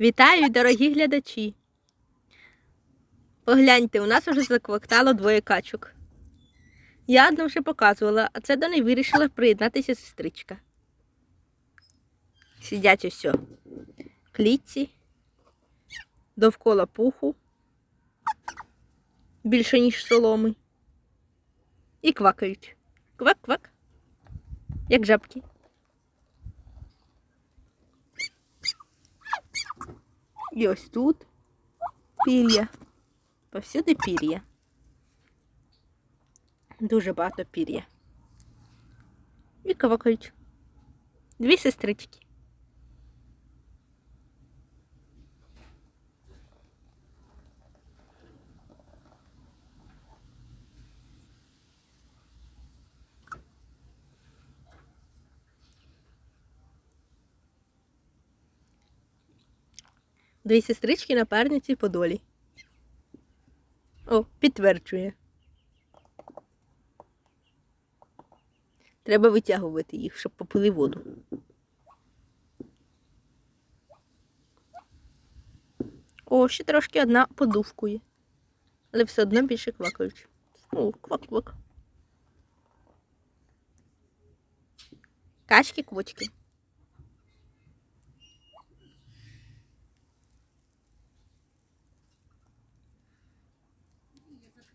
Вітаю, дорогі глядачі! Погляньте, у нас уже заквактало двоє качок. Я одну вже показувала, а це до неї вирішила приєднатися сестричка. Сидять ось в клітці, довкола пуху, більше, ніж соломи. І квакають. Квак-квак. Як жабки. І ось тут пір'я. Повсюди пір'я. Дуже багато пір'я. І кавакають. Дві сестрички. Дві сестрички напарниці по долі. О, підтверджує. Треба витягувати їх, щоб попили воду. О, ще трошки одна подувкує. Але все одно більше квакають. О, квак-квак. Качки-квочки.